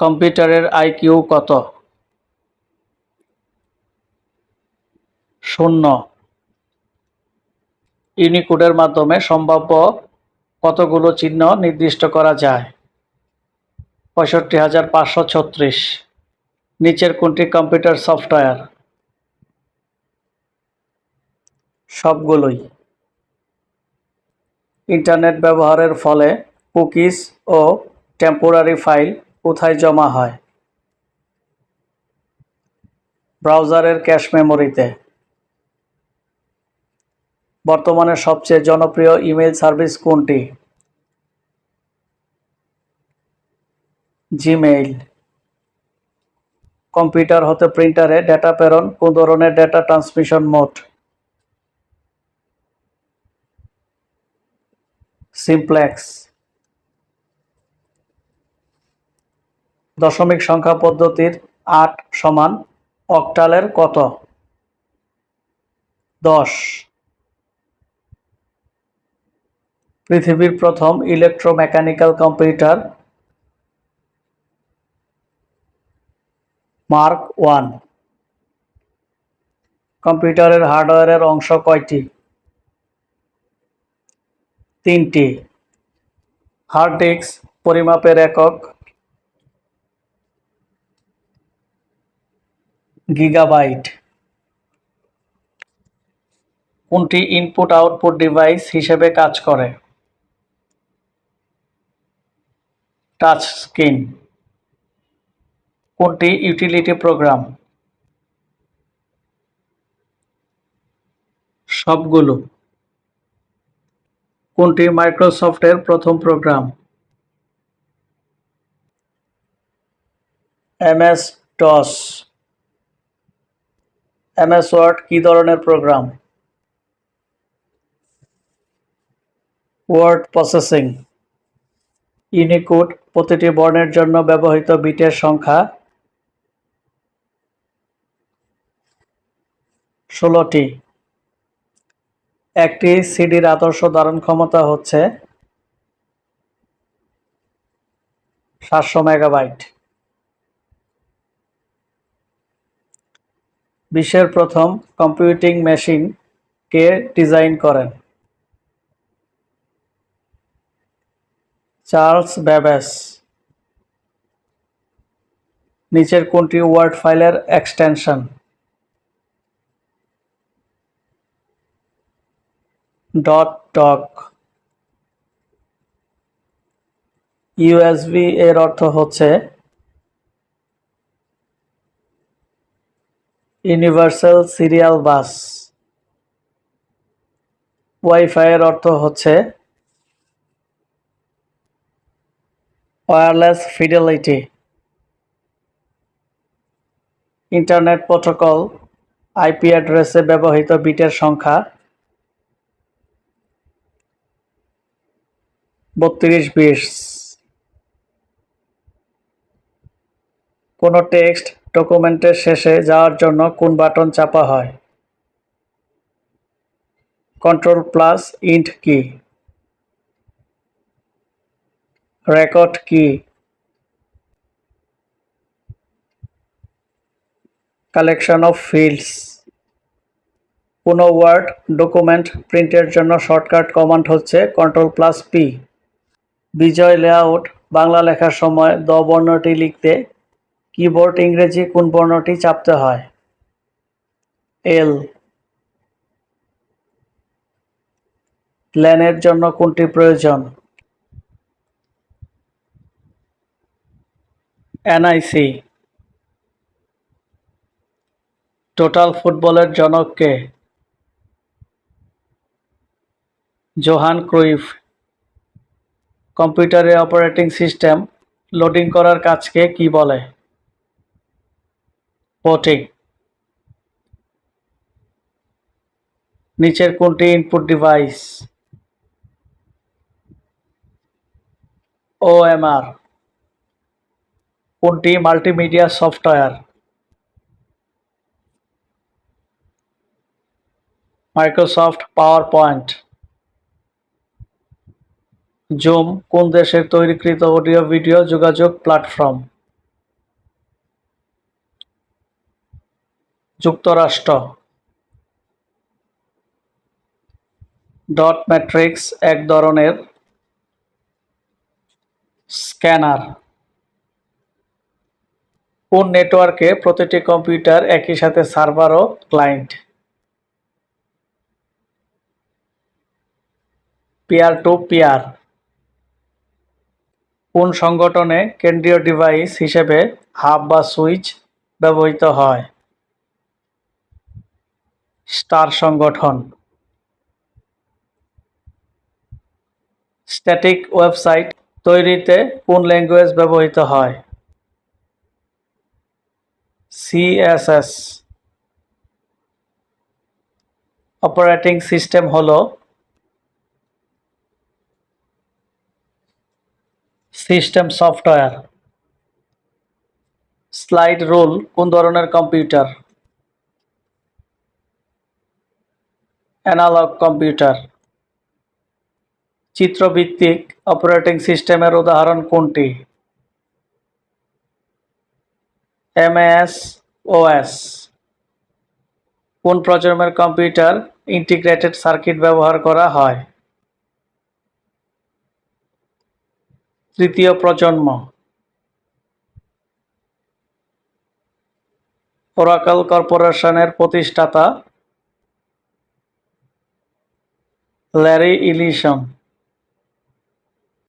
কম্পিউটারের আইকিউ কত? শূন্য। ইউনিকোডের মাধ্যমে সম্ভাব্য কতগুলো চিহ্ন নির্দিষ্ট করা যায়? পঁয়ষট্টি হাজার পাঁচশো ছত্রিশ। নিচের কোনটি কম্পিউটার সফটওয়্যার? সবগুলোই। ইন্টারনেট ব্যবহারের ফলে কুকিজ ও টেম্পোরারি ফাইল কোথায় জমা হয়? ব্রাউজারের ক্যাশ মেমোরিতে। বর্তমানে সবচেয়ে জনপ্রিয় ইমেল সার্ভিস কোনটি? জিমেইল। কম্পিউটার হতে প্রিন্টারে ডেটা প্রেরণ, কোন ধরনের ডেটা ট্রান্সমিশন মোড? সিমপ্লেক্স। দশমিক সংখ্যা পদ্ধতির আট সমান অক্টালের কত? দশ। পৃথিবীর প্রথম ইলেকট্রোমেকানিক্যাল কম্পিউটার মার্ক ওয়ান কম্পিউটারের হার্ডওয়্যারের অংশ কয়টি? তিনটি। হার্ড ডিস্ক পরিমাপের একক গিগাবাইট। কোনটি ইনপুট আউটপুট ডিভাইস হিসেবে কাজ করে? টাচ স্ক্রিন কোনটি ইউটিলিটি প্রোগ্রাম সবগুলো। কোনটি মাইক্রোসফটের প্রথম program MS DOS MS Word কী ধরনের প্রোগ্রাম ওয়ার্ড প্রসেসিং ইউনিকোড প্রতিটি বর্ণের জন্য ব্যবহৃত বিটের সংখ্যা ষোলোটি। একটি সিডির আদর্শ ধারণ ক্ষমতা হচ্ছে সাতশো মেগাবাইট। বিশ্বের প্রথম কম্পিউটিং মেশিন কে ডিজাইন করেন। চার্লস ব্যাবেস নিচের কোনটি ওয়ার্ড ফাইলের এক্সটেনশন ডট টক ইউএসবি এর অর্থ হচ্ছে ইউনিভার্সাল সিরিয়াল বাস। ওয়াইফাই এর অর্থ হচ্ছে wireless fidelity. Internet protocol IP অ্যাড্রেসে ব্যবহৃত বিটের সংখ্যা বত্রিশ বিশ কোনো টেক্সট ডকুমেন্টের শেষে যাওয়ার জন্য কোন বাটন চাপা হয়? কন্ট্রোল প্লাস ইন্ট কি? রেকর্ড কি? Collection of fields. কোনো ওয়ার্ড ডকুমেন্ট প্রিন্টের জন্য শর্টকাট কমান্ড হচ্ছে control plus P. Bijoy layout, Bangla লেখার সময় দ বর্ণটি লিখতে কিবোর্ড ইংরেজি কোন বর্ণটি চাপতে হয়? এল। ল্যানের জন্য কোনটি প্রয়োজন? এনআইসি। টোটাল ফুটবলের জনক কে? Johan Cruyff. কম্পিউটারে অপারেটিং সিস্টেম লোডিং করার কাজকে কি বলে? পোটিং নিচের কোনটি ইনপুট ডিভাইস ও ওএমআর কোনটি multimedia software Microsoft PowerPoint Zoom কোন দেশের তৈরিকৃত অডিও ভিডিও যোগাযোগ প্ল্যাটফর্ম যুক্তরাষ্ট্র ডট ম্যাট্রিক্স এক ধরনের স্ক্যানার। কোন নেটওয়ার্কে প্রতিটি কম্পিউটার একই সাথে সার্ভার ও ক্লায়েন্ট? পিয়ার টু পিয়ার কোন সংগঠনে কেন্দ্রীয় ডিভাইস হিসেবে হাব বা সুইচ ব্যবহৃত হয়? স্টার সংগঠন। স্ট্যাটিক ওয়েবসাইট তৈরিতে কোন ল্যাঙ্গুয়েজ ব্যবহৃত হয়? সিএসএস। অপারেটিং সিস্টেম হলো সিস্টেম সফটওয়্যার। স্লাইড রুল কোন ধরনের কম্পিউটার? অ্যানালগ কম্পিউটার চিত্রভিত্তিক অপারেটিং সিস্টেমের উদাহরণ কোনটি? এমএস ওএস কোন প্রজন্মের কম্পিউটার ইন্টিগ্রেটেড সার্কিট ব্যবহার করা হয়? তৃতীয় প্রজন্ম। ওরাকল কর্পোরেশনের প্রতিষ্ঠাতা ল্যারি ইলিশন